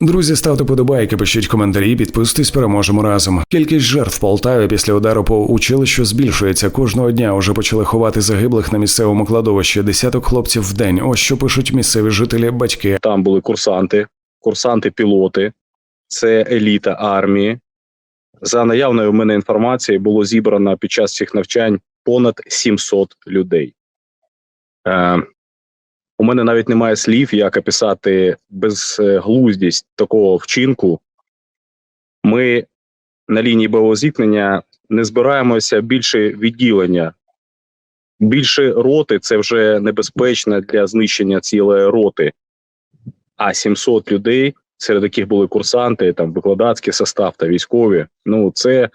Друзі, ставте подобайки, пишіть коментарі, підписуйтесь, переможемо разом. Кількість жертв в Полтаві після удару по училищу збільшується. Кожного дня уже почали ховати загиблих на місцевому кладовищі. Десяток хлопців в день. Ось що пишуть місцеві жителі, батьки. Там були курсанти, курсанти-пілоти, це еліта армії. За наявною в мене інформацією, було зібрано під час цих навчань понад 700 людей. Е, у мене навіть немає слів, як описати безглуздість такого вчинку. Ми на лінії бойового зіткнення не збираємося більше відділення. Більше роти це вже небезпечно для знищення цілої роти. А 700 людей, серед яких були курсанти, там викладацький состав та військові. Ну, це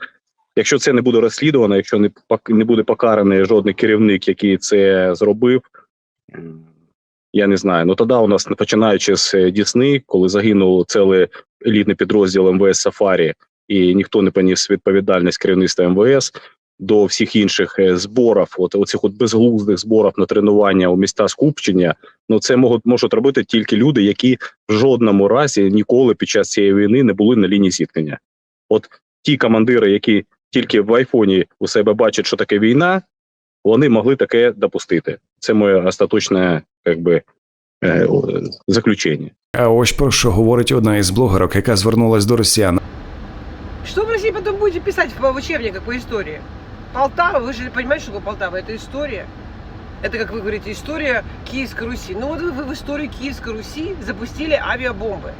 якщо це не буде розслідувано, якщо не не буде покараний жодний керівник, який це зробив. Я не знаю. Ну тоді у нас починаючи з е, Дісни, коли загинув цілий елітний підрозділ МВС Сафарі, і ніхто не поніс відповідальність керівництва МВС до всіх інших е, зборів, от оцих от безглуздих зборів на тренування у міста скупчення. Ну це можуть можуть робити тільки люди, які в жодному разі ніколи під час цієї війни не були на лінії зіткнення. От ті командири, які тільки в айфоні у себе бачать, що таке війна, вони могли таке допустити. Це моє остаточне, якби, е, о, заключення. А ось про що говорить одна із блогерок, яка звернулась до росіян. Что вы в России потом будете писать в, в учебниках по истории? Полтава, вы же понимаете, что такое Полтава? Это история. Это, как вы говорите, история Киевской Руси. Ну вот вы, вы в историю Киевской Руси запустили авиабомбы.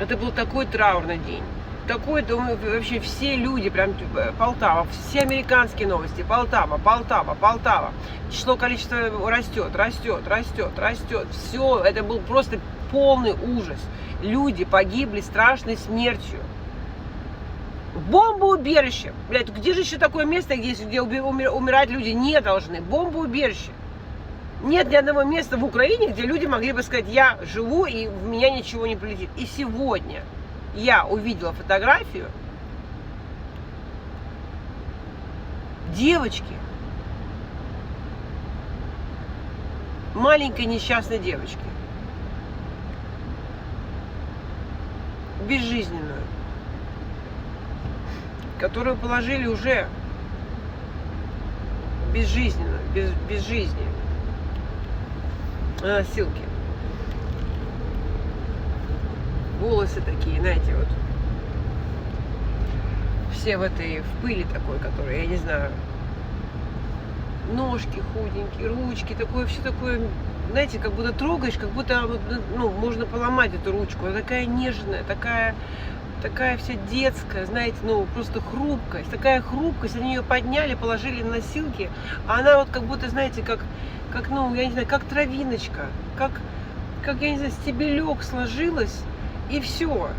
Это был такой траурный день. Такой, думаю, вообще все люди, прям э, Полтава, все американские новости, Полтава, Полтава, Полтава. Число, количество растет, растет, растет, растет. Все, это был просто полный ужас. Люди погибли страшной смертью. Бомбоубежище. Блядь, где же еще такое место, где, где умирать люди не должны? Бомбоубежище. Нет ни одного места в Украине, где люди могли бы сказать, я живу и в меня ничего не прилетит. И сегодня я увидела фотографию девочки, маленькой несчастной девочки, безжизненную, которую положили уже безжизненную, без, без жизни. На носилке. Волосы такие, знаете, вот все в этой, в пыли такой, которая, я не знаю, ножки худенькие, ручки, такое, все такое, знаете, как будто трогаешь, как будто, вот, ну, можно поломать эту ручку. Она такая нежная, такая, такая вся детская, знаете, ну, просто хрупкость. Такая хрупкость, они ее подняли, положили на носилки, а она вот как будто, знаете, как, как, ну, я не знаю, как травиночка, как, как, я не знаю, стебелек сложилась, и все.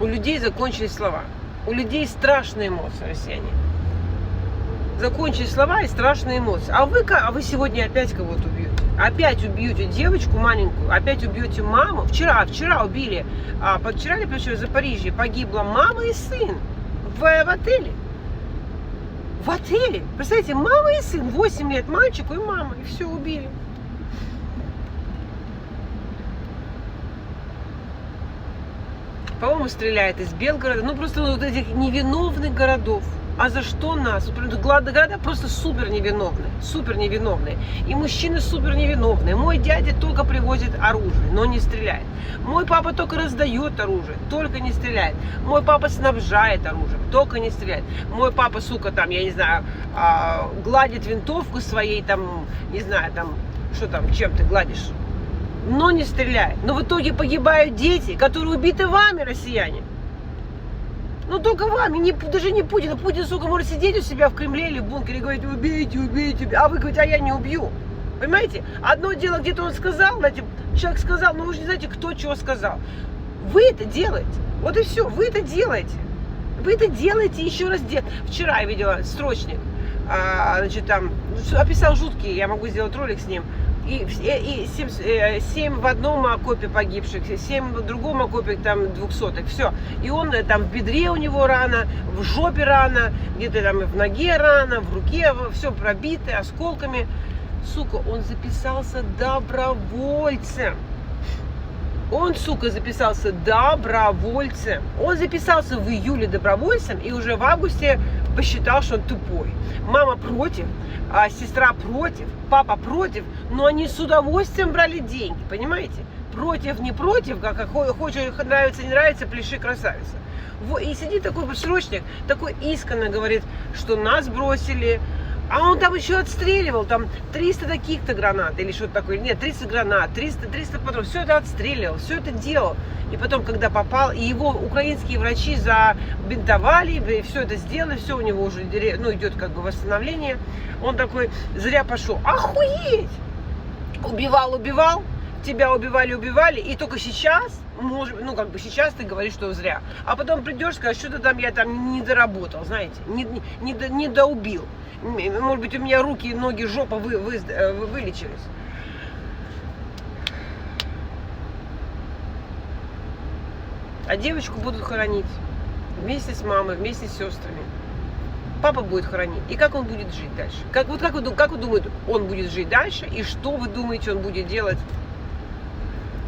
У людей закончились слова. У людей страшные эмоции, россияне. Закончились слова и страшные эмоции. А вы, а вы сегодня опять кого-то убьете. Опять убьете девочку маленькую, опять убьете маму. Вчера, вчера убили, а, вчера или почему в Запорижье погибла мама и сын в, в отеле. В отеле. Представляете, мама и сын, 8 лет мальчику и мама, и все убили. По-моему, стреляет из Белгорода. Ну, просто вот этих невиновных городов. А за что нас? Вот прям гла- Города просто супер невиновные. Супер невиновные. И мужчины супер невиновные. Мой дядя только привозит оружие, но не стреляет. Мой папа только раздает оружие, только не стреляет. Мой папа снабжает оружием, только не стреляет. Мой папа, сука, там, я не знаю, а, гладит винтовку своей, там, не знаю, там, что там, чем ты гладишь? Но не стреляет. Но в итоге погибают дети, которые убиты вами, россияне. Ну только вами, не, даже не Путин. Путин, сука, может сидеть у себя в Кремле или в бункере и говорить, убейте, убейте, а вы говорите, а я не убью. Понимаете? Одно дело, где-то он сказал, знаете, человек сказал, но вы же не знаете, кто чего сказал. Вы это делаете. Вот и все, вы это делаете. Вы это делаете еще раз. Де... Вчера я видела строчник, а, значит, там описал жуткий, я могу сделать ролик с ним. И, и, и семь, э, семь в одном окопе погибших, семь в другом окопе там двухсотых, все. И он э, там в бедре у него рана, в жопе рана, где-то там в ноге рана, в руке, все пробито осколками. сука, он записался добровольцем. Он, сука, записался добровольцем. Он записался в июле добровольцем и уже в августе посчитал, что он тупой. Мама против, а сестра против, папа против, но они с удовольствием брали деньги, понимаете? Против, не против, как хочешь, нравится, не нравится, пляши красавица. И сидит такой срочник, такой искренне говорит, что нас бросили, а он там еще отстреливал, там 300 таких-то гранат или что-то такое. Нет, 30 гранат, 300, 300 патронов. Все это отстреливал, все это делал. И потом, когда попал, и его украинские врачи забинтовали, все это сделали, все у него уже ну, идет как бы восстановление. Он такой, зря пошел. Охуеть! Убивал, убивал, тебя убивали, убивали, и только сейчас, может, ну, как бы сейчас ты говоришь, что зря. А потом придешь, скажешь, что-то там я там не доработал, знаете, не, не, не доубил. Может быть, у меня руки, ноги, жопа вы, вы, э, вы- вылечились. А девочку будут хоронить вместе с мамой, вместе с сестрами. Папа будет хоронить. И как он будет жить дальше? Как, вот как вы, как вы думаете, он будет жить дальше? И что вы думаете, он будет делать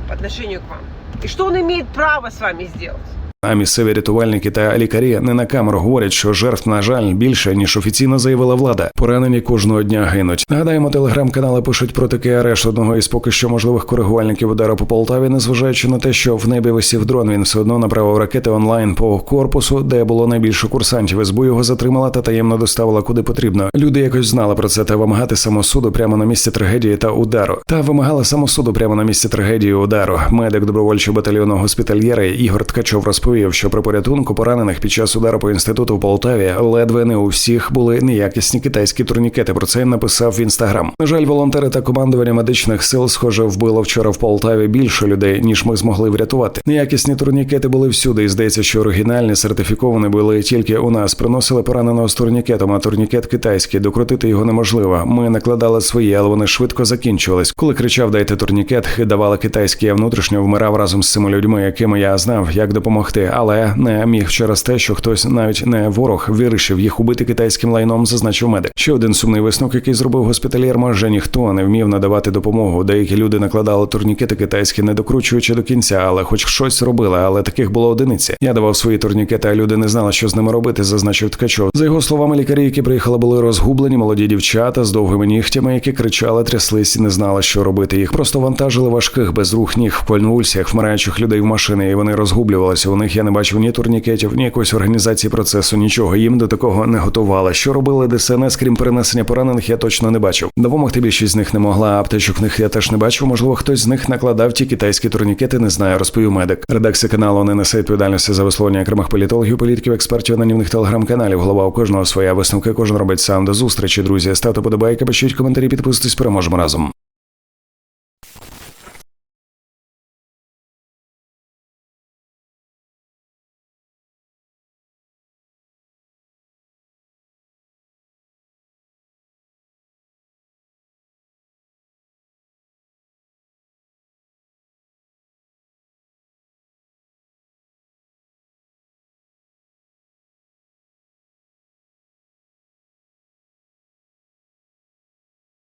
по отношению к вам? И что он имеет право с вами сделать? А місцеві рятувальники та лікарі не на камеру говорять, що жертв, на жаль, більше ніж офіційно заявила влада. Поранені кожного дня гинуть. Нагадаємо, телеграм-канали пишуть про такий арешт одного із поки що можливих коригувальників удару по Полтаві, незважаючи на те, що в небі висів дрон. Він все одно направив ракети онлайн по корпусу, де було найбільше курсантів. СБУ його затримала та таємно доставила куди потрібно. Люди якось знали про це та вимагати самосуду прямо на місці трагедії та удару. Та вимагали самосуду прямо на місці трагедії удару. Медик добровольчого батальйону госпітальєра Ігор Ткачов розповів, що при порятунку поранених під час удару по інституту в Полтаві ледве не у всіх були неякісні китайські турнікети. Про це написав в інстаграм. На жаль, волонтери та командування медичних сил, схоже, вбило вчора в Полтаві більше людей, ніж ми змогли врятувати. Неякісні турнікети були всюди, і здається, що оригінальні сертифіковані були тільки у нас. Приносили пораненого з турнікетом, а турнікет китайський. Докрутити його неможливо. Ми накладали свої, але вони швидко закінчувались. Коли кричав Дайте турнікет, давали китайський, я внутрішньо вмирав разом з цими людьми, якими я знав, як допомогти, але не міг через те, що хтось навіть не ворог вирішив їх убити китайським лайном, зазначив медик. Ще один сумний висновок, який зробив госпітальєр, може ніхто не вмів надавати допомогу. Деякі люди накладали турнікети китайські, не докручуючи до кінця, але хоч щось робили, але таких було одиниці. Я давав свої турнікети, а люди не знали, що з ними робити, зазначив Ткачов. За його словами, лікарі, які приїхали, були розгублені, молоді дівчата з довгими нігтями, які кричали, тряслись і не знали, що робити. Їх просто вантажили важких без рух ніг в конвульсіях, вмираючих людей в машини, і вони розгублювалися. У них я не бачив ні турнікетів, ні якоїсь організації процесу, нічого. Їм до такого не готували. Що робили ДСНС, крім перенесення поранених, я точно не бачив. Допомогти більшість з них не могла. Аптечок них я теж не бачив. Можливо, хтось з них накладав ті китайські турнікети, не знаю, розповів медик. Редакція каналу не несе відповідальності за висловлення окремих політологів, політиків, експертів анонімних телеграм-каналів. Голова у кожного своя висновки. Кожен робить сам до зустрічі. Друзі, ставте подобайки, пишіть коментарі, підписуйтесь. Переможемо разом.